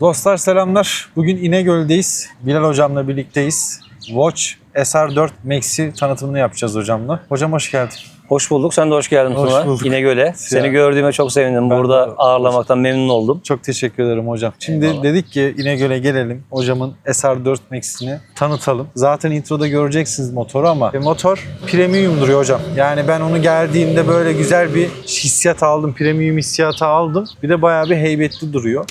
Dostlar selamlar. Bugün İnegöl'deyiz. Bilal hocamla birlikteyiz. Watch SR4 Max'i tanıtımını yapacağız hocamla. Hocam hoş geldin. Hoş bulduk. Sen de hoş geldin Hoş Tuna. bulduk. İnegöl'e. Seni gördüğüme çok sevindim. Ben Burada de- ağırlamaktan memnun oldum. Çok teşekkür ederim hocam. Şimdi Eyvallah. dedik ki İnegöl'e gelelim. Hocamın SR4 Max'ini tanıtalım. Zaten introda göreceksiniz motoru ama e, motor premium duruyor hocam. Yani ben onu geldiğimde böyle güzel bir hissiyat aldım. Premium hissiyatı aldım. Bir de bayağı bir heybetli duruyor.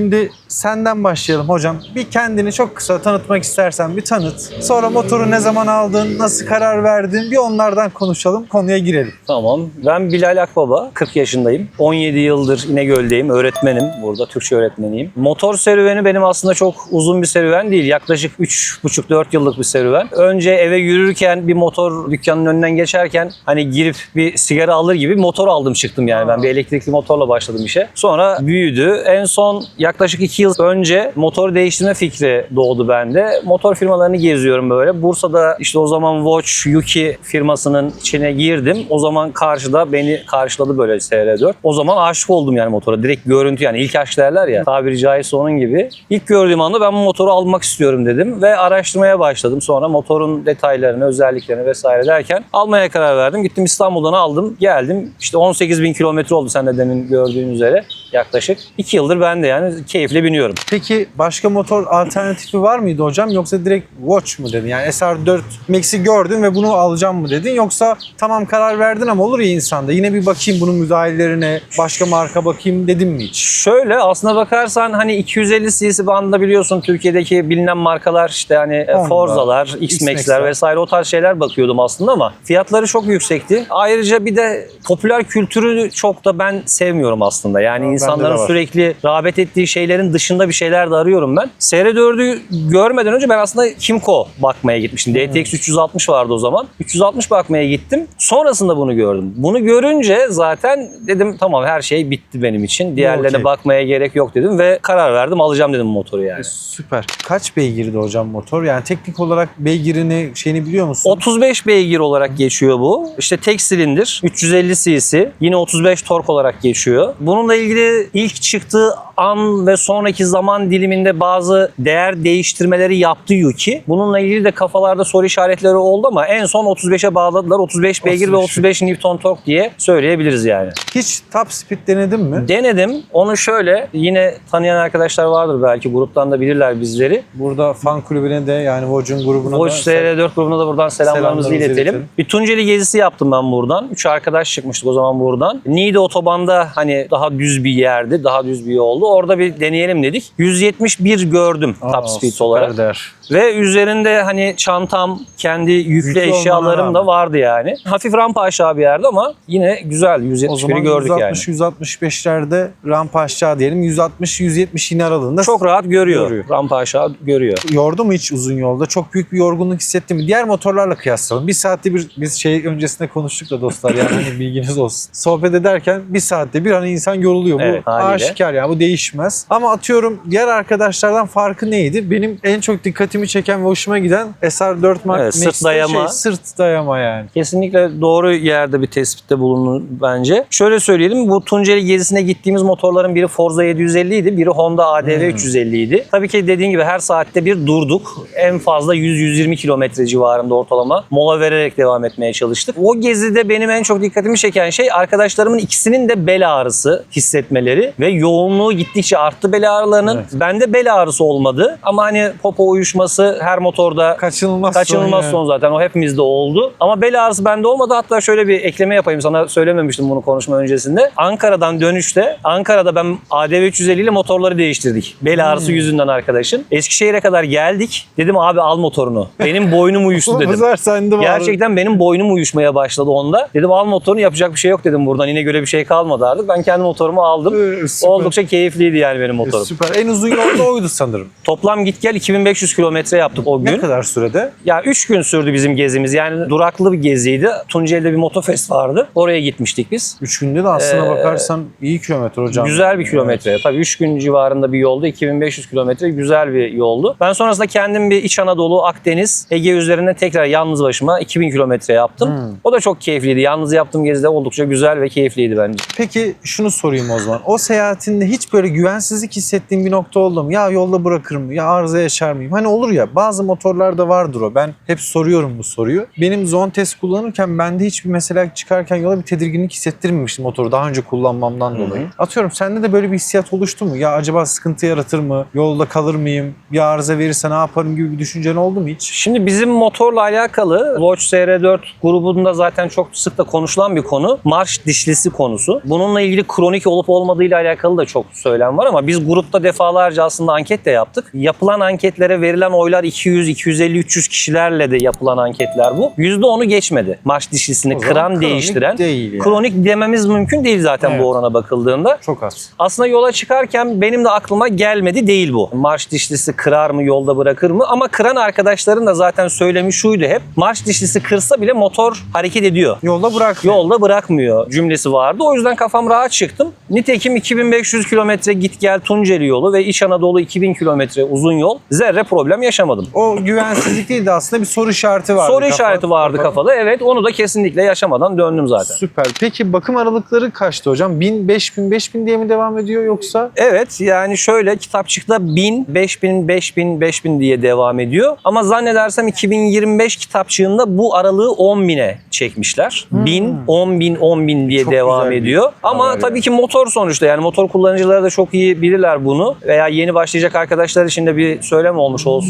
Şimdi senden başlayalım hocam. Bir kendini çok kısa tanıtmak istersen bir tanıt. Sonra motoru ne zaman aldın, nasıl karar verdin bir onlardan konuşalım, konuya girelim. Tamam. Ben Bilal Akbaba. 40 yaşındayım. 17 yıldır İnegöl'deyim. Öğretmenim. Burada Türkçe öğretmeniyim. Motor serüveni benim aslında çok uzun bir serüven değil. Yaklaşık 3,5-4 yıllık bir serüven. Önce eve yürürken bir motor dükkanının önünden geçerken hani girip bir sigara alır gibi motor aldım çıktım yani. Ben bir elektrikli motorla başladım işe. Sonra büyüdü. En son yaklaşık 2 yıl önce motor değiştirme fikri doğdu bende. Motor firmalarını geziyorum böyle. Bursa'da işte o zaman Watch Yuki firmasının içine girdim. O zaman karşıda beni karşıladı böyle SR4. O zaman aşık oldum yani motora. Direkt görüntü yani ilk aşk derler ya. Tabiri caizse onun gibi. İlk gördüğüm anda ben bu motoru almak istiyorum dedim ve araştırmaya başladım. Sonra motorun detaylarını, özelliklerini vesaire derken almaya karar verdim. Gittim İstanbul'dan aldım, geldim. İşte 18 bin kilometre oldu sen de demin gördüğün üzere yaklaşık. 2 yıldır ben de yani keyifle biniyorum. Peki başka motor alternatifi var mıydı hocam yoksa direkt Watch mu dedin? Yani SR4 Max'i gördün ve bunu alacağım mı dedin yoksa tamam karar verdin ama olur ya insanda yine bir bakayım bunun müdahalelerine başka marka bakayım dedin mi hiç? Şöyle aslına bakarsan hani 250 cc bandında biliyorsun Türkiye'deki bilinen markalar işte hani e, Honda, Forza'lar, X-Max'ler. Vesaire o tarz şeyler bakıyordum aslında ama fiyatları çok yüksekti. Ayrıca bir de popüler kültürü çok da ben sevmiyorum aslında. Yani de insanların sürekli rağbet ettiği şeylerin dışında bir şeyler de arıyorum ben. SR4'ü görmeden önce ben aslında Kimco bakmaya gitmiştim. DTX 360 vardı o zaman. 360 bakmaya gittim. Sonrasında bunu gördüm. Bunu görünce zaten dedim tamam her şey bitti benim için. Diğerlerine Okey. bakmaya gerek yok dedim ve karar verdim alacağım dedim motoru yani. Süper. Kaç beygirdi hocam motor? Yani teknik olarak beygirini şeyini biliyor musun? 35 beygir olarak geçiyor bu. İşte tek silindir, 350 cc, yine 35 tork olarak geçiyor. Bununla ilgili ilk çıktığı an ve sonraki zaman diliminde bazı değer değiştirmeleri yaptı Yuki. Bununla ilgili de kafalarda soru işaretleri oldu ama en son 35'e bağladılar. 35 beygir ve 35. 35 Newton tork diye söyleyebiliriz yani. Hiç top speed denedin mi? Denedim. Onu şöyle yine tanıyan arkadaşlar vardır belki gruptan da bilirler bizleri. Burada fan kulübüne de yani Watch'un grubuna Watch da SR4 grubuna da buradan selamlarımızı Selamlarımızı iletelim. iletelim. Bir Tunceli gezisi yaptım ben buradan. Üç arkadaş çıkmıştık o zaman buradan. Niğde otobanda hani daha düz bir yerdi, daha düz bir yoldu. Orada bir deneyelim dedik. 171 gördüm Aa, top speed olarak. değer. Ve üzerinde hani çantam, kendi yüklü Yüklü eşyalarım da vardı yani. Hafif rampa aşağı bir yerde ama yine güzel. O zaman 171'i gördük yani. 160-165'lerde rampa aşağı diyelim. 160-170 yine aralığında. Çok rahat görüyor. Görüyor. Rampa aşağı görüyor. yordu mu hiç uzun yolda? Çok büyük bir yorgunluk hissetti mi? Diğer motorlarla kıyaslayalım. Bir saatte bir biz şey öncesinde konuştuk da dostlar yani hani bilginiz olsun. Sohbet ederken bir saatte bir hani insan yoruluyor. Evet, bu haliyle. aşikar yani bu değişmez. Ama atıyorum diğer arkadaşlardan farkı neydi? Benim en çok dikkatimi çeken ve hoşuma giden SR4 Mark Evet, sırt dayama. Şey, sırt dayama yani. Kesinlikle doğru yerde bir tespitte bulunur bence. Şöyle söyleyelim bu Tunceli gezisine gittiğimiz motorların biri Forza 750 idi, biri Honda ADV 350 idi. Tabii ki dediğin gibi her saatte bir durduk. En fazla 100-120 kilometre civarında ortalama mola vererek devam etmeye çalıştık. O gezide benim en çok dikkatimi çeken şey arkadaşlarımın ikisinin de bel ağrısı hissetmeleri ve yoğunluğu gittikçe arttı bel ağrılarının. Evet. Bende bel ağrısı olmadı ama hani popo uyuşması her motorda Kaçınılmaz, Kaçınılmaz son. son zaten o hepimizde oldu. Ama bel ağrısı bende olmadı. Hatta şöyle bir ekleme yapayım sana söylememiştim bunu konuşma öncesinde. Ankara'dan dönüşte Ankara'da ben ADV 350 ile motorları değiştirdik. Bel ağrısı yüzünden arkadaşın. Eskişehir'e kadar geldik. Dedim abi al motorunu. Benim boynum uyuştu dedim. sende. Gerçekten benim boynum uyuşmaya başladı onda. Dedim al motorunu yapacak bir şey yok dedim buradan. Yine göre bir şey kalmadı artık. Ben kendi motorumu aldım. Ee. Oldukça keyifliydi yani benim motorum. motorum. Süper. En uzun yolda oydu sanırım. Toplam git gel 2500 kilometre yaptık o Ne gün. kadar sürede? Ya 3 gün sürdü bizim gezimiz. Yani duraklı bir geziydi. Tunceli'de bir motofest vardı. Oraya gitmiştik biz. 3 günde de aslına Ee, bakarsan iyi kilometre hocam. Güzel bir kilometre. Tabii 3 gün civarında bir yoldu. 2500 kilometre güzel bir yoldu. Ben sonrasında kendim bir İç Anadolu, Akdeniz, Ege üzerinde tekrar yalnız başıma 2000 kilometre yaptım. Hmm. O da çok keyifliydi. Yalnız yaptığım gezide oldukça güzel ve keyifliydi bence. Peki şunu sorayım o zaman. O seyahatinde hiç böyle güvensizlik hissettiğin bir nokta oldu mu? Ya yolda bırakır mı? Ya arıza yaşar mıyım? Hani olur ya bazı motorlarda vardır o. Ben hep soruyorum bu soruyu. Benim zone test kullanırken bende hiçbir mesela çıkarken yola bir tedirginlik hissettirmemişti motoru daha önce kullanmamdan Hı hı. dolayı. Atıyorum sende de böyle bir hissiyat oluştu mu? Ya acaba sıkıntı yaratır mı? Yolda kalır mıyım? Bir arıza verirse ne yaparım gibi bir düşüncen oldu mu hiç? Şimdi bizim motorla alakalı Watch SR4 grubunda zaten çok sık da konuşulan bir konu. Marş dişlisi konusu. Bununla ilgili kronik olup olmadığıyla alakalı da çok söylem var ama biz grupta defalarca aslında anket de yaptık. Yapılan anketlere verilen oylar 200, 250, 300 kişilerle de yapılan anketler bu. %10'u geçmedi. Marş dişlisini O kıran, kronik değiştiren. değil yani. Kronik dememiz mümkün değil zaten Evet. bu orana bakıldığında. Çok az. Aslında yola çıkarken benim de aklıma gelmedi değil bu. Marş dişlisi kırar mı yolda bırakır mı? Ama kıran arkadaşların da zaten söylemi şuydu hep. Marş dişlisi kırsa bile motor hareket ediyor. Yolda bırak. Yolda bırakmıyor cümlesi vardı. O yüzden kafam rahat çıktım. Nitekim 2500 kilometre git gel Tunceli yolu ve İç Anadolu 2000 kilometre uzun yol. Zerre problem yaşamadım. O güvensizlik değil de aslında bir soru işareti vardı. Soru kafa- işareti vardı kafa- kafada. Evet onu da kesinlikle yaşamadan döndüm zaten. Süper. Peki bakım aralıkları kaçtı hocam? 1000, 5000, 5000 diye mi devam ediyor yoksa? Evet yani şöyle kitapçıkta 1000, 5000, 5000, 5000 diye devam ediyor. Ama zannedersem 2025 kitapçığında bu aralığı 10 bine çekmişler. 1000, 10 bin, 10 bin diye Hmm. Çok devam ediyor. Ama haber tabii yani. ki motor sonuçta yani motor kullanıcıları da çok iyi bilirler bunu. Veya yeni başlayacak arkadaşlar için de bir söylem olmuş olsun.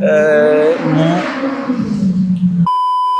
Ee,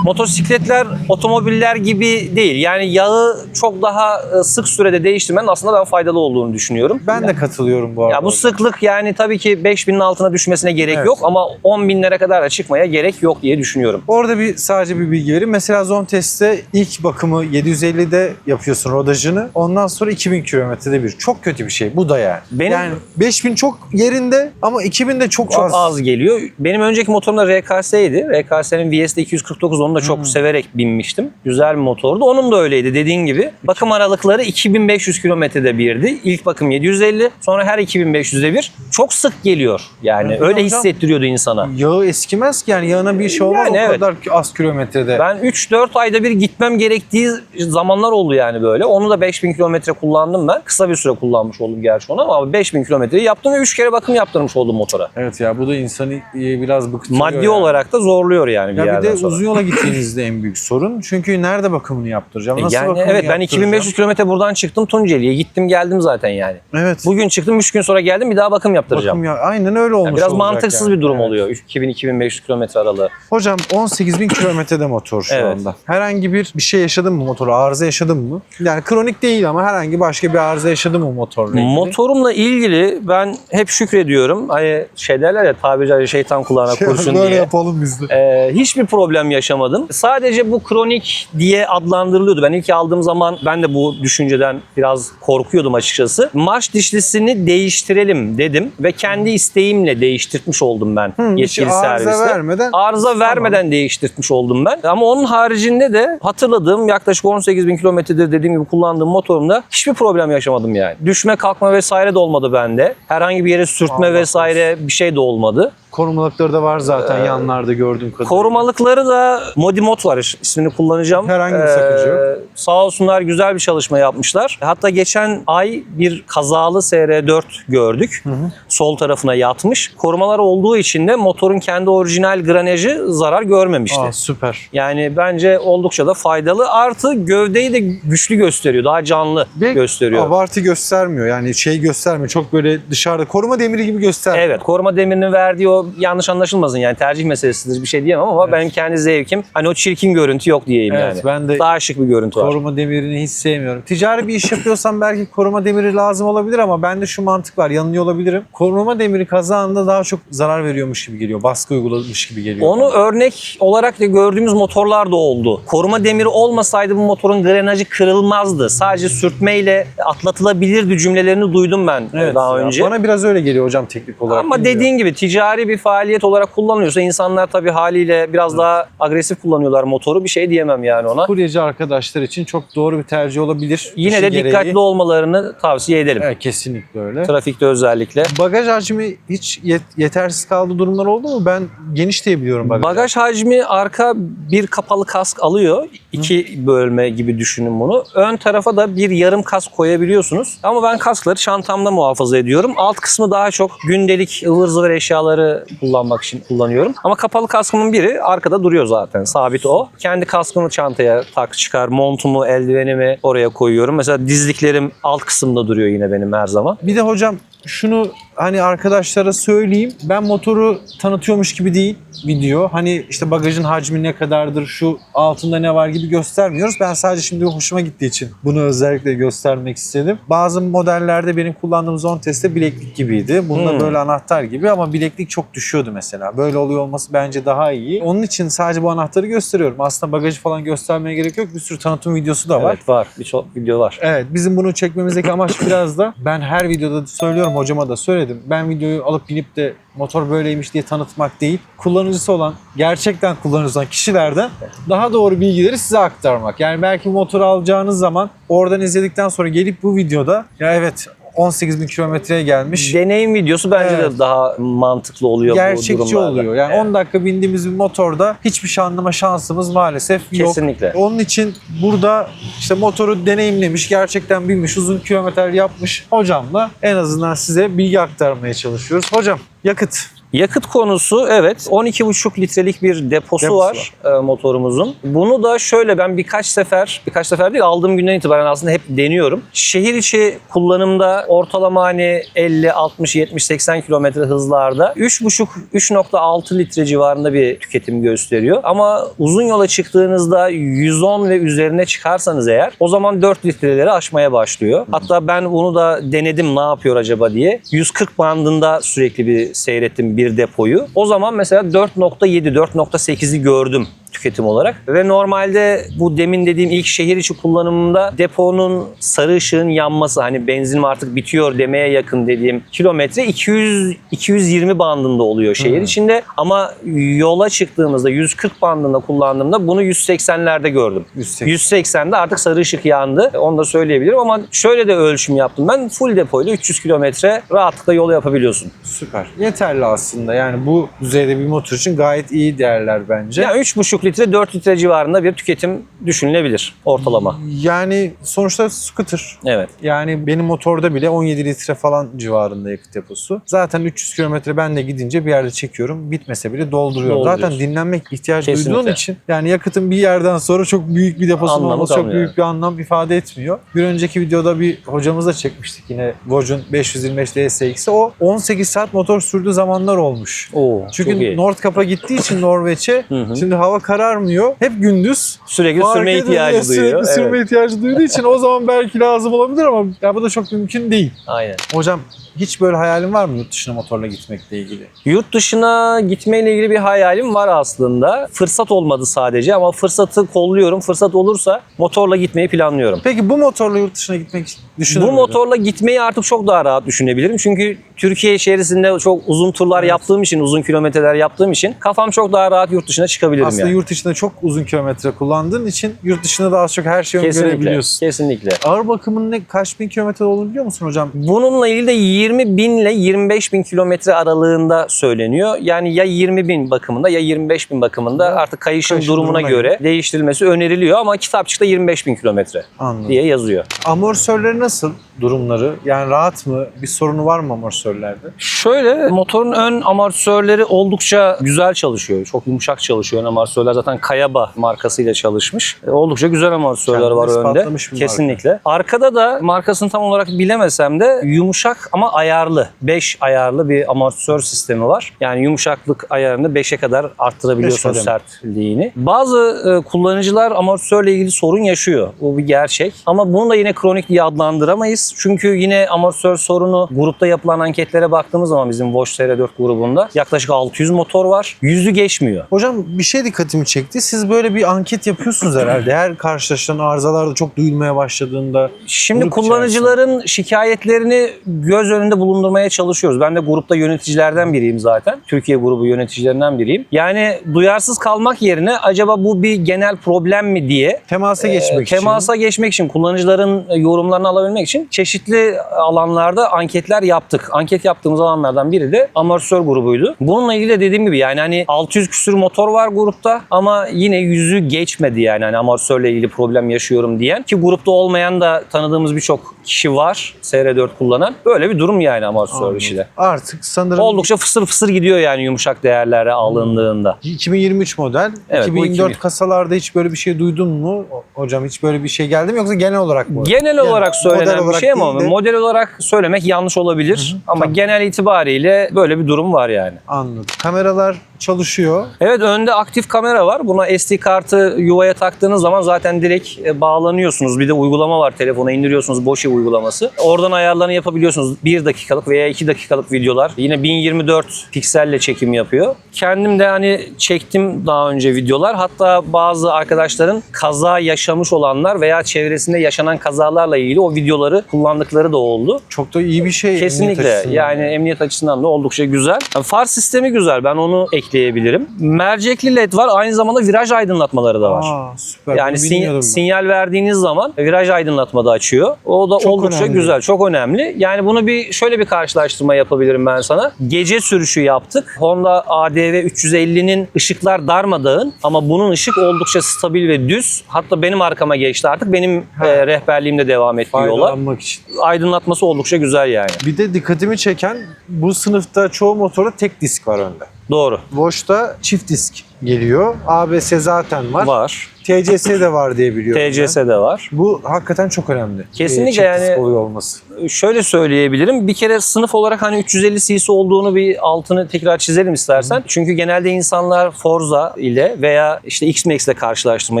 Motosikletler otomobiller gibi değil. Yani yağı çok daha e, sık sürede değiştirmenin aslında ben faydalı olduğunu düşünüyorum. Ben de katılıyorum bu arada. Ya bu sıklık yani tabii ki 5000'in altına düşmesine gerek Evet. yok ama 10 binlere kadar da çıkmaya gerek yok diye düşünüyorum. Orada bir sadece bir bilgi vereyim. Mesela zon testte ilk bakımı 750'de yapıyorsun rodajını. Ondan sonra 2000 kilometrede bir. Çok kötü bir şey. Bu da yani. Benim- Yani 5000 çok yerinde ama 2000 de çok, Çok az. az. geliyor. Benim önceki motorum da RKS'ydi. RKS'nin VS'de 249 onu da çok Hmm. severek binmiştim. Güzel bir motordu. Onun da öyleydi dediğin gibi. Bakım aralıkları 2500 kilometrede birdi. İlk bakım 750 sonra her 2500'de bir. Çok sık geliyor yani. Evet, Öyle hocam. hissettiriyordu insana. Yağı eskimez ki yani yağına bir şey olmaz Yani o evet. kadar az kilometrede. Ben 3-4 ayda bir gitmem gerektiği zamanlar oldu yani böyle. Onu da 5000 kilometre kullandım ben. Kısa bir süre kullanmış oldum gerçi onu ama 5000 kilometreyi yaptım ve 3 kere bakım yaptırmış oldum motora. Evet ya bu da insanı e, biraz bıktırıyor. Maddi yani. olarak da zorluyor yani bir Ya bir yerden de sonra. uzun yola gittiğinizde en büyük sorun. Çünkü nerede bakımını yaptıracağım? E Nasıl yani bakımını evet ben yaptıracağım? 2500 kilometre buradan çıktım Tunceli'ye. Gittim geldim zaten yani. Evet. Bugün çıktım 3 gün sonra geldim bir daha bakım yaptıracağım. Bakım ya aynen öyle olmuş Yani biraz mantıksız yani. bir durum Evet. oluyor 2000-2500 kilometre aralığı. Hocam 18 bin kilometrede motor şu Evet. anda. Herhangi bir bir şey yaşadın mı motora? Arıza yaşadın mı? Yani kronik değil ama herhangi başka bir arıza yaşadın mı motorla ilgili? Motorumla ilgili ben hep şükrediyorum. Hani şey derler ya tabiri caizse şeytan kulağına kurşun Böyle diye. yapalım biz de. Ee, hiçbir problem yaşamadım. Sadece bu kronik diye adlandırılıyordu. Ben ilk aldığım zaman ben de bu düşünceden biraz korkuyordum açıkçası. Marş dişlisini değiştirelim dedim ve kendi isteğimle değiştirtmiş oldum ben hiç yetkili arıza serviste. vermeden- Arıza Tamam. vermeden değiştirtmiş oldum ben. Ama onun haricinde de hatırladığım yaklaşık 18 bin kilometredir dediğim gibi kullandığım motorumda hiçbir problem yaşamadım yani. Düşme kalkma vesaire de olmadı bende. Herhangi bir yere sürtme Allah vesaire bir şey de olmadı. Korumalıkları da var zaten Ee, yanlarda gördüğüm kadarıyla. Korumalıkları da Modimot var ismini kullanacağım. Herhangi bir sakınca yok. Sağ olsunlar güzel bir çalışma yapmışlar. Hatta geçen ay bir kazalı SR4 gördük. Sol tarafına yatmış. Korumalar olduğu için de motorun kendi orijinal granajı zarar görmemişti. Aa, süper. Yani bence oldukça da faydalı. Artı gövdeyi de güçlü gösteriyor. Daha canlı Ve gösteriyor. Abartı göstermiyor yani şey göstermiyor. Çok böyle dışarıda koruma demiri gibi göstermiyor. Evet koruma demirinin verdiği o o yanlış anlaşılmasın yani tercih meselesidir bir şey diyemem ama benim kendi zevkim hani o çirkin görüntü yok diyeyim Evet, yani. ben de Daha şık bir görüntü var. koruma demirini hiç sevmiyorum. Ticari bir iş yapıyorsam belki koruma demiri lazım olabilir ama bende şu mantık var. Yanılıyor olabilirim. Koruma demiri kazağında daha çok zarar veriyormuş gibi geliyor. Baskı uygulamış gibi geliyor. Onu örnek olarak da gördüğümüz motorlar da oldu. Koruma demiri olmasaydı bu motorun grenajı kırılmazdı. Sadece sürtmeyle atlatılabilirdi cümlelerini duydum ben Evet, daha ya önce. Bana biraz öyle geliyor hocam teknik olarak. Ama bilmiyorum. dediğin gibi ticari bir faaliyet olarak kullanılıyorsa insanlar tabii haliyle biraz daha agresif kullanıyorlar motoru. Bir şey diyemem yani ona. kuryeci arkadaşlar için çok doğru bir tercih olabilir. Yine de gereği. dikkatli olmalarını tavsiye edelim. Evet, kesinlikle öyle. Trafikte özellikle. Bagaj hacmi hiç yet- yetersiz kaldığı durumlar oldu mu? Ben geniş diye biliyorum bagaj. Hacmi arka bir kapalı kask alıyor. İki bölme gibi düşünün bunu. Ön tarafa da bir yarım kask koyabiliyorsunuz. Ama ben kaskları çantamda muhafaza ediyorum. Alt kısmı daha çok gündelik ıvır zıvır eşyaları kullanmak için kullanıyorum. Ama kapalı kaskımın biri arkada duruyor zaten. Sabit o. Kendi kaskımı çantaya tak çıkar. Montumu, eldivenimi oraya koyuyorum. Mesela dizliklerim alt kısımda duruyor yine benim her zaman. Bir de hocam şunu hani arkadaşlara söyleyeyim. Ben motoru tanıtıyormuş gibi değil video. Hani işte bagajın hacmi ne kadardır, şu altında ne var gibi göstermiyoruz. Ben sadece şimdi hoşuma gittiği için bunu özellikle göstermek istedim. Bazı modellerde benim kullandığım zone testte bileklik gibiydi. Bunda Hmm. böyle anahtar gibi ama bileklik çok düşüyordu mesela. Böyle oluyor olması bence daha iyi. Onun için sadece bu anahtarı gösteriyorum. Aslında bagajı falan göstermeye gerek yok. Bir sürü tanıtım videosu da var. Evet var. Birçok video var. Evet bizim bunu çekmemizdeki amaç biraz da ben her videoda söylüyorum hocama da söyledim. Ben videoyu alıp binip de motor böyleymiş diye tanıtmak değil. Kullanıcısı olan, gerçekten kullanıcısı olan kişilerden daha doğru bilgileri size aktarmak. Yani belki bu motoru alacağınız zaman oradan izledikten sonra gelip bu videoda ya evet 18 bin kilometreye gelmiş. Deneyim videosu bence Evet. de daha mantıklı oluyor bu Gerçekçi durumlarda. oluyor. Yani Evet. 10 dakika bindiğimiz bir motorda hiçbir şey anlama şansımız maalesef yok. Kesinlikle. Onun için burada işte motoru deneyimlemiş, gerçekten binmiş, uzun kilometreler yapmış hocamla en azından size bilgi aktarmaya çalışıyoruz. Hocam yakıt. Yakıt konusu evet 12,5 litrelik bir deposu, Deposu var, e, motorumuzun. Bunu da şöyle ben birkaç sefer, birkaç sefer değil aldığım günden itibaren aslında hep deniyorum. Şehir içi kullanımda ortalama hani 50, 60, 70, 80 kilometre hızlarda 3,5, 3,6 litre civarında bir tüketim gösteriyor. Ama uzun yola çıktığınızda 110 ve üzerine çıkarsanız eğer o zaman 4 litreleri aşmaya başlıyor. Hatta ben bunu da denedim ne yapıyor acaba diye. 140 bandında sürekli bir seyrettim bir depoyu. O zaman mesela 4.7, 4.8'i gördüm tüketim olarak. Ve normalde bu demin dediğim ilk şehir içi kullanımında deponun sarı ışığın yanması hani benzinim artık bitiyor demeye yakın dediğim kilometre 200 220 bandında oluyor şehir Hmm. içinde ama yola çıktığımızda 140 bandında kullandığımda bunu 180'lerde gördüm. 180. 180'de artık sarı ışık yandı. Onu da söyleyebilirim ama şöyle de ölçüm yaptım ben. Full depoyla 300 kilometre rahatlıkla yol yapabiliyorsun. Süper. Yeterli aslında. Yani bu düzeyde bir motor için gayet iyi değerler bence. Yani 3,5 litre 4 litre civarında bir tüketim düşünülebilir ortalama. Yani sonuçta scooter. Evet. Yani benim motorda bile 17 litre falan civarında yakıt deposu. Zaten 300 kilometre ben de gidince bir yerde çekiyorum. Bitmese bile dolduruyorum. Zaten dinlenmek ihtiyaç Kesinlikle. duyduğun için yani yakıtın bir yerden sonra çok büyük bir Anlamı olması çok büyük bir anlam ifade etmiyor. Bir önceki videoda bir hocamızla çekmiştik yine Vogue'un 525 DSX'i. O 18 saat motor sürdüğü zamanlar olmuş. Oo, Çünkü. Nordkap'a gittiği için Norveç'e şimdi hava kararmıyor. Hep gündüz. Sürekli Fark sürme ihtiyacı sürekli duyuyor. sürme Evet. ihtiyacı duyduğu için o zaman belki lazım olabilir ama ya bu da çok mümkün değil. Aynen. Hocam hiç böyle hayalin var mı yurt dışına motorla gitmekle ilgili? Yurt dışına gitmeyle ilgili bir hayalim var aslında. Fırsat olmadı sadece ama fırsatı kolluyorum. Fırsat olursa motorla gitmeyi planlıyorum. Peki bu motorla yurt dışına gitmek düşünür Bu müydün? motorla gitmeyi artık çok daha rahat düşünebilirim. Çünkü Türkiye içerisinde çok uzun turlar Evet. yaptığım için, uzun kilometreler yaptığım için kafam çok daha rahat yurt dışına çıkabilirim aslında yani. yurt içinde çok uzun kilometre kullandığın için yurt dışında daha az çok her şeyi Kesinlikle. görebiliyorsun. Kesinlikle. Ağır bakımın ne kaç bin kilometre olduğunu biliyor musun hocam? Bununla ilgili de 20 bin ile 25 bin kilometre aralığında söyleniyor. Yani ya 20 bin bakımında ya 25 bin bakımında Evet. artık kayışın, Kayışın durumuna, durumuna göre değiştirilmesi öneriliyor ama kitapçıkta 25 bin kilometre diye yazıyor. Amortisörleri nasıl durumları? Yani rahat mı? Bir sorunu var mı amortisörlerde? Şöyle motorun ön amortisörleri oldukça güzel çalışıyor. Çok yumuşak çalışıyor ön amortisörler. Zaten Kayaba markasıyla çalışmış. E, Oldukça güzel amortisörler Kendini var önde. bir marka. Kesinlikle. Arkada da markasını tam olarak bilemesem de yumuşak ama ayarlı. 5 ayarlı bir amortisör sistemi var. Yani yumuşaklık ayarını 5'e kadar arttırabiliyorsunuz sertliğini. Bazı e, kullanıcılar amortisörle ilgili sorun yaşıyor. Bu bir gerçek. Ama bunu da yine kronik diye adlandıramayız. Çünkü yine amortisör sorunu grupta yapılan anketlere baktığımız zaman bizim Bosch TR4 grubunda yaklaşık 600 motor var. Yüzü geçmiyor. Hocam bir şey dikkatimi çekti. Siz böyle bir anket yapıyorsunuz herhalde. Her karşılaşılan arızalarda çok duyulmaya başladığında. Şimdi kullanıcıların şikayetlerini göz önünde bulundurmaya çalışıyoruz. Ben de grupta yöneticilerden biriyim zaten. Türkiye grubu yöneticilerinden biriyim. Yani duyarsız kalmak yerine acaba bu bir genel problem mi diye Temasa geçmek için. Ee, temasa geçmek için, kullanıcıların yorumlarını alabilmek için çeşitli alanlarda anketler yaptık. Anket yaptığımız alanlardan biri de amortisör grubuydu. Bununla ilgili de dediğim gibi yani hani 600 küsür motor var grupta ama yine yüzü geçmedi yani hani amortisörle ilgili problem yaşıyorum diyen ki grupta olmayan da tanıdığımız birçok kişi var SR4 kullanan. Böyle bir durum yani amortisör işi de. Artık sanırım Oldukça fısır fısır gidiyor yani yumuşak değerlere alındığında. 2023 model. Evet, bu 2024 2000. kasalarda hiç böyle bir şey duydun mu? Hocam hiç böyle bir şey geldi mi yoksa genel olarak mı? Genel olarak söylenen bir olarak şey ama değil de- model olarak söylemek yanlış olabilir. Ama tamam. genel itibariyle böyle bir durum var yani. Anladım. Kameralar çalışıyor. Evet önde aktif kamera var. Buna SD kartı yuvaya taktığınız zaman zaten direkt e, bağlanıyorsunuz. Bir de uygulama var telefona indiriyorsunuz Boşi uygulaması. Oradan ayarlarını yapabiliyorsunuz. 1 dakikalık veya 2 dakikalık videolar. Yine 1024 pikselle çekim yapıyor. Kendim de hani çektim daha önce videolar. Hatta bazı arkadaşların kaza yaşamış olanlar veya çevresinde yaşanan kazalarla ilgili o videoları kullandıkları da oldu. Çok da iyi bir şey. emniyet Kesinlikle. açısından. Yani emniyet açısından da oldukça güzel. Yani far sistemi güzel. Ben onu ekleyebilirim. Mercekli led var. Aynı zamanda viraj aydınlatmaları da var. Aa, süper. Yani sin- sinyal verdiğiniz zaman viraj aydınlatma da açıyor. O da Çok oldukça önemli. güzel, çok önemli. Yani bunu bir şöyle bir karşılaştırma yapabilirim ben sana. Gece sürüşü yaptık. Honda ADV 350'nin ışıklar darmadağın ama bunun ışık oldukça stabil ve düz. Hatta benim arkama geçti artık. Benim Ha. e, rehberliğimde devam ediyorlar. Faydalanmak için. Aydınlatması oldukça güzel yani. Bir de dikkatimi çeken bu sınıfta çoğu motorda tek disk var önde. Doğru. Boş'ta çift disk geliyor. ABS zaten var. Var. TCS de var diye biliyorum. ben. TCS de var. Bu hakikaten çok önemli. Kesinlikle Ee, yani- olması. Şöyle söyleyebilirim. Bir kere sınıf olarak hani 350 cc olduğunu bir altını tekrar çizelim istersen. Çünkü genelde insanlar Forza ile veya işte X-Max ile karşılaştırma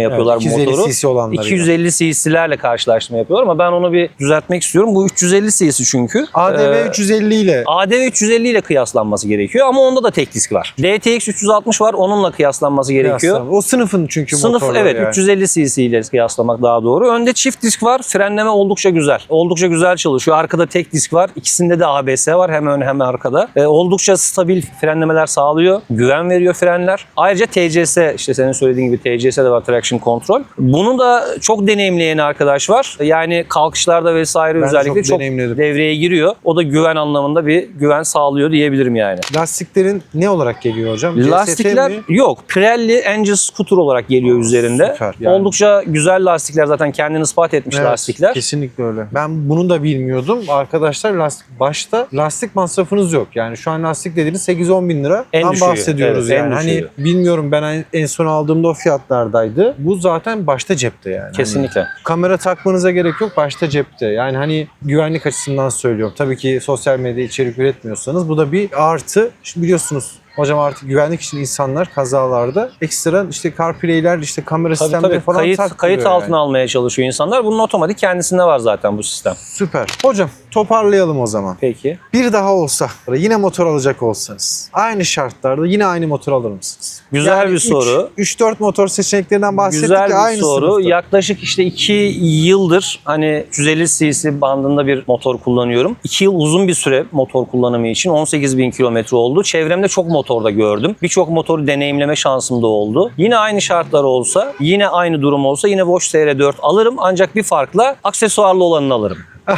yapıyorlar Evet, 250 motoru. cc olanları. 250 cc'lerle karşılaştırma yapıyorlar ama ben onu bir düzeltmek istiyorum. Bu 350 cc çünkü. ADV Ee, 350 ile ADV 350 ile kıyaslanması gerekiyor ama onda da tek disk var. DTX 360 var onunla kıyaslanması gerekiyor. kıyaslanıyor. O sınıfın çünkü Sınıf evet yani. 350 cc ile kıyaslamak daha doğru. Önde çift disk var. Frenleme oldukça güzel. Oldukça güzel çalışıyor. Arkada tek disk var. İkisinde de ABS var. Hem ön hem arkada. E, oldukça stabil frenlemeler sağlıyor. Güven veriyor frenler. Ayrıca TCS işte senin söylediğin gibi TCS de var Traction Control. Bunu da çok deneyimleyen arkadaş var. Yani kalkışlarda vesaire Ben özellikle çok çok, devreye giriyor. O da güven anlamında bir güven sağlıyor diyebilirim yani. Lastiklerin ne olarak geliyor hocam? Lastikler mi? Yok. Pirelli Angel Scooter olarak geliyor üzerinde. süper yani. Oldukça güzel lastikler zaten kendini ispat etmiş Evet, lastikler. Kesinlikle öyle. Ben bunu da bilmiyordum. Arkadaşlar lastik başta lastik masrafınız yok. Yani şu an lastik dediğiniz 8-10 bin lira En düşüğü, bahsediyoruz evet, en yani. Hani düşüğü. bilmiyorum ben en- en son aldığımda o fiyatlardaydı. Bu zaten başta cepte yani. Hani Kesinlikle. kamera takmanıza gerek yok. Başta cepte. Yani hani güvenlik açısından söylüyorum. Tabii ki sosyal medya içerik üretmiyorsanız bu da bir artı. Şimdi biliyorsunuz Hocam artık güvenlik için insanlar kazalarda ekstra işte CarPlay'ler işte kamera Tabii sistemleri tabii falan kayıt, kayıt yani. altına almaya çalışıyor insanlar. Bunun otomatik kendisinde var zaten bu sistem. Süper. Hocam toparlayalım o zaman. Peki. Bir daha olsa yine motor alacak olsanız aynı şartlarda yine aynı motor alır mısınız? Güzel bir soru. 3-4 motor seçeneklerinden bahsettik Güzel bir aynı soru. sınıfta. Yaklaşık işte 2 yıldır hani 150 cc bandında bir motor kullanıyorum. 2 yıl uzun bir süre motor kullanımı için 18 bin kilometre oldu. Çevremde çok motorda gördüm. Birçok motoru deneyimleme şansım da oldu. Yine aynı şartlar olsa, yine aynı durum olsa yine Bosch TR4 alırım. Ancak bir farkla aksesuarlı olanını alırım.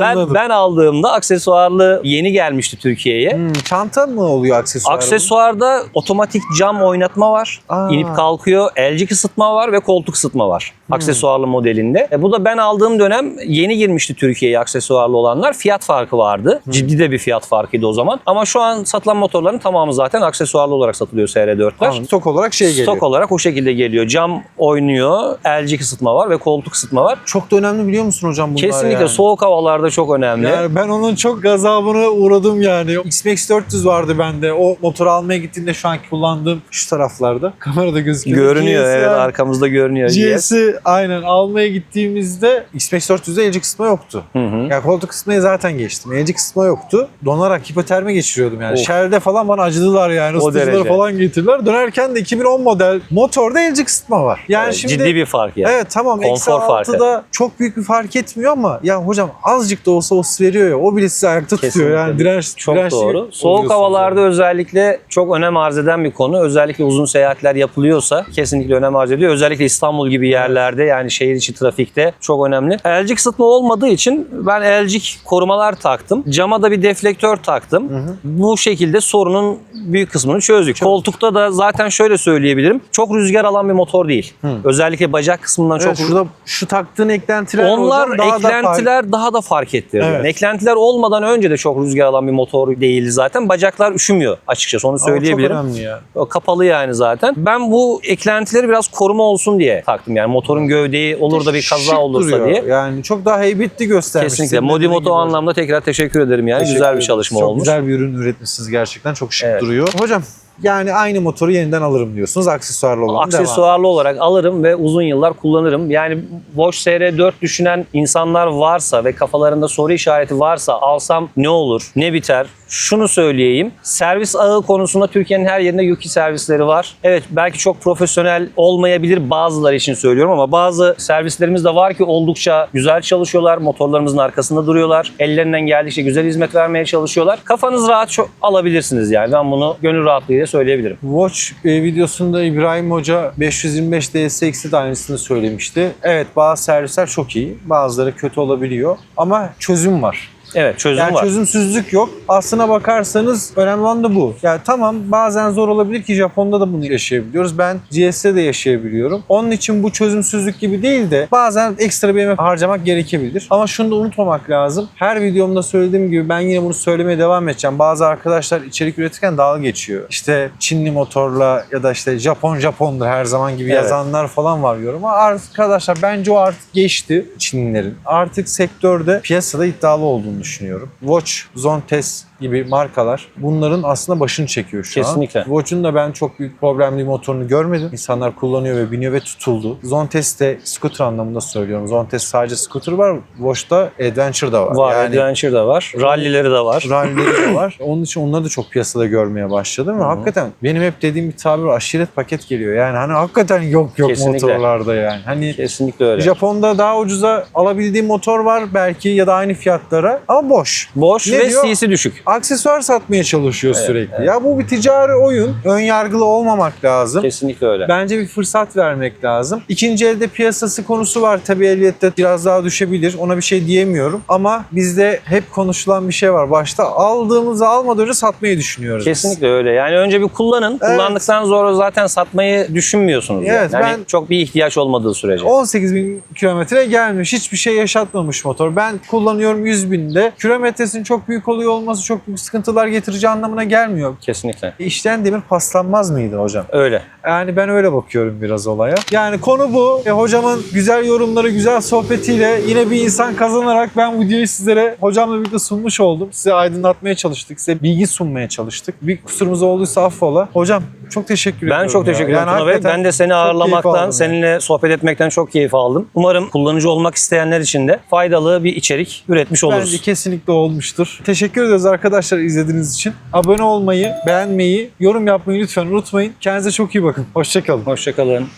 Ben, ben aldığımda aksesuarlı yeni gelmişti Türkiye'ye. Hmm, çanta mı oluyor aksesuar? Aksesuarda otomatik cam oynatma var. Aa. İnip kalkıyor. Elcik ısıtma var ve koltuk ısıtma var. Aksesuarlı modelinde. E, bu da ben aldığım dönem yeni girmişti Türkiye'ye aksesuarlı olanlar. Fiyat farkı vardı. Ciddi de bir fiyat farkıydı o zaman. Ama şu an satılan motorların tamamı zaten aksesuarlı olarak satılıyor SR4'ler. Tamam, stok olarak şey geliyor. Stok olarak o şekilde geliyor. Cam oynuyor, LG kısıtma var ve koltuk kısıtma var. Çok da önemli biliyor musun hocam bunlar Kesinlikle yani? soğuk havalarda çok önemli. Yani ben onun çok gazabına uğradım yani. XMAX 400 vardı bende. O motoru almaya gittiğimde şu anki kullandığım şu taraflarda. Kamerada gözüküyor. Görünüyor GS evet arkamızda görünüyor. GS. Aynen almaya gittiğimizde XMAX 400'de elci kısmı yoktu. Hı hı. Ya koltuk kısmını zaten geçtim. Elci kısmı yoktu. Donarak hipotermi geçiriyordum yani. Of. Shell'de falan bana acıdılar yani. O Isıtıcıları falan getirdiler. Dönerken de 2010 model motorda elci kısıtma var. Yani Evet, şimdi Ciddi bir fark yani. Evet tamam Konfor farkı. 6'da çok büyük bir fark etmiyor ama ya hocam azıcık da olsa o veriyor ya o bile sizi ayakta tutuyor Kesinlikle. yani direnç Çok dirençli doğru. Soğuk havalarda yani. özellikle çok önem arz eden bir konu. Özellikle uzun seyahatler yapılıyorsa kesinlikle önem arz ediyor. Özellikle İstanbul gibi yerlerde yani şehir içi trafikte çok önemli. LG ısıtma olmadığı için ben LG korumalar taktım. Cama da bir deflektör taktım. Bu şekilde sorunun büyük kısmını çözdük. Koltukta da zaten şöyle söyleyebilirim. Çok rüzgar alan bir motor değil. Özellikle bacak kısmından Evet, çok şurada şu taktığın eklentiler onlar hocam daha da eklentiler daha da fark ettirdi. Evet. Eklentiler olmadan önce de çok rüzgar alan bir motor değildi zaten. Bacaklar üşümüyor açıkçası onu Ama söyleyebilirim. Çok önemli ya. Kapalı yani zaten. Ben bu eklentileri biraz koruma olsun diye taktım. Yani motorun gövdeyi olur da bir kaza olursa duruyor. diye. Yani çok daha heybetli göstermiş. Kesinlikle. Modimoto o anlamda tekrar teşekkür ederim yani. Teşekkür güzel bir çalışma çok olmuş. güzel bir ürün üretmişsiniz gerçekten. Çok şık Evet. duruyor. Hocam yani aynı motoru yeniden alırım diyorsunuz. Aksesuarlı olan devam. Aksesuarlı olarak alırım ve uzun yıllar kullanırım. Yani Bosch SR4 düşünen insanlar varsa ve kafalarında soru işareti varsa alsam ne olur, ne biter? Şunu söyleyeyim. Servis ağı konusunda Türkiye'nin her yerinde Yuki servisleri var. Evet belki çok profesyonel olmayabilir bazıları için söylüyorum ama bazı servislerimiz de var ki oldukça güzel çalışıyorlar. Motorlarımızın arkasında duruyorlar. Ellerinden geldikçe güzel hizmet vermeye çalışıyorlar. Kafanız rahat alabilirsiniz yani. Ben bunu gönül rahatlığıyla söyleyebilirim. Watch e, videosunda İbrahim Hoca 525 DSX'de de aynısını söylemişti. Evet bazı servisler çok iyi, bazıları kötü olabiliyor ama çözüm var. Evet çözüm Yani var. çözümsüzlük yok. Aslına bakarsanız önemli olan da bu. Yani tamam bazen zor olabilir ki Japon'da da bunu yaşayabiliyoruz. Ben GS'de de yaşayabiliyorum. Onun için bu çözümsüzlük gibi değil de bazen ekstra bir emek harcamak gerekebilir. Ama şunu da unutmamak lazım. Her videomda söylediğim gibi ben yine bunu söylemeye devam edeceğim. Bazı arkadaşlar içerik üretirken dalga geçiyor. İşte Çinli motorla ya da işte Japon Japon'dur her zaman gibi Evet. yazanlar falan var yoruma. Arkadaşlar bence o artık geçti Çinlilerin. Artık sektörde piyasada iddialı olduğunu düşünüyorum. Watch, Zontes gibi markalar bunların aslında başını çekiyor şu Kesinlikle. an. Watch'un da ben çok büyük problemli motorunu görmedim. İnsanlar kullanıyor ve biniyor ve tutuldu. Zontes de scooter anlamında söylüyorum. Zontes sadece scooter var. Watch'ta Adventure da var. Var, yani Adventure da var. Rallileri de var. rallileri de var. Onun için onları da çok piyasada görmeye başladım ve hakikaten benim hep dediğim bir tabir var. Aşiret paket geliyor. Yani hani hakikaten yok yok Kesinlikle. motorlarda yani. Hani Kesinlikle öyle. Japon'da daha ucuza alabildiğim motor var belki ya da aynı fiyatlara ama boş. Boş Ne ve diyor? CC düşük. Aksesuar satmaya çalışıyor sürekli. Ya bu bir ticari oyun. Ön yargılı olmamak lazım. Kesinlikle öyle. Bence bir fırsat vermek lazım. İkinci elde piyasası konusu var. Tabii elbette biraz daha düşebilir. Ona bir şey diyemiyorum. Ama bizde hep konuşulan bir şey var. Başta aldığımızı almadan önce satmayı düşünüyoruz. biz. Kesinlikle öyle. Yani önce bir kullanın. Evet. Kullandıktan sonra zaten satmayı düşünmüyorsunuz. Evet, yani. Yani ben- çok bir ihtiyaç olmadığı sürece. 18 bin kilometre gelmiş. Hiçbir şey yaşatmamış motor. Ben kullanıyorum 100 binde. Kilometresinin çok büyük oluyor olması çok büyük sıkıntılar getireceği anlamına gelmiyor. Kesinlikle. İşten demir paslanmaz mıydı hocam? Öyle. Yani ben öyle bakıyorum biraz olaya. Yani konu bu. E, hocamın güzel yorumları, güzel sohbetiyle yine bir insan kazanarak ben bu videoyu sizlere hocamla birlikte sunmuş oldum. Size aydınlatmaya çalıştık. Size bilgi sunmaya çalıştık. Bir kusurumuz olduysa affola. Hocam çok teşekkür ediyorum. Ben çok teşekkür ederim Yani Tuna Ben de seni çok ağırlamaktan, seninle sohbet etmekten çok keyif aldım. Umarım kullanıcı olmak isteyenler için de faydalı bir içerik üretmiş oluruz. Bence kesinlikle olmuştur. Teşekkür ederiz arkadaşlar izlediğiniz için. Abone olmayı, beğenmeyi, yorum yapmayı lütfen unutmayın. Kendinize çok iyi bakın. Hoşçakalın. Hoşçakalın.